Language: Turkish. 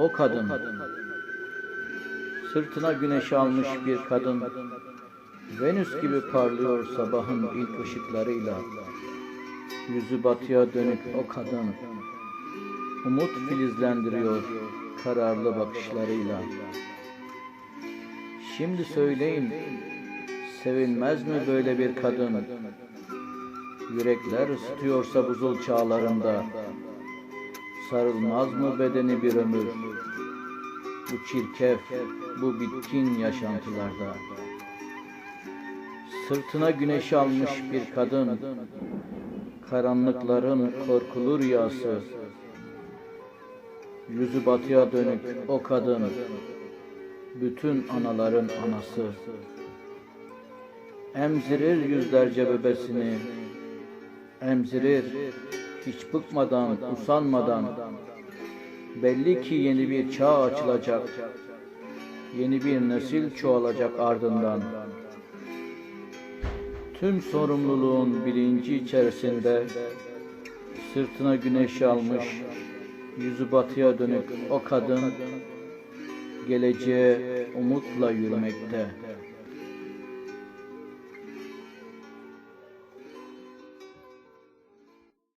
O kadın, sırtına güneş almış bir kadın, Venüs gibi parlıyor sabahın ilk ışıklarıyla. Yüzü batıya dönük o kadın, umut filizlendiriyor kararlı bakışlarıyla. Şimdi söyleyin, sevilmez mi böyle bir kadın? Yürekler ısıtıyorsa buzul çağlarında, sarılmaz mı bedeni bir ömür? Bu çirkef, bu bitkin yaşantılarda. Sırtına güneş almış bir kadın, karanlıkların korkulu rüyası. Yüzü batıya dönük o kadın, bütün anaların anası. Emzirir yüzlerce bebesini, emzirir hiç bıkmadan, usanmadan. Belli ki yeni bir çağ açılacak, yeni bir nesil çoğalacak ardından. Tüm sorumluluğun bilinci içerisinde sırtına güneş almış, yüzü batıya dönük o kadın geleceğe umutla yürümekte.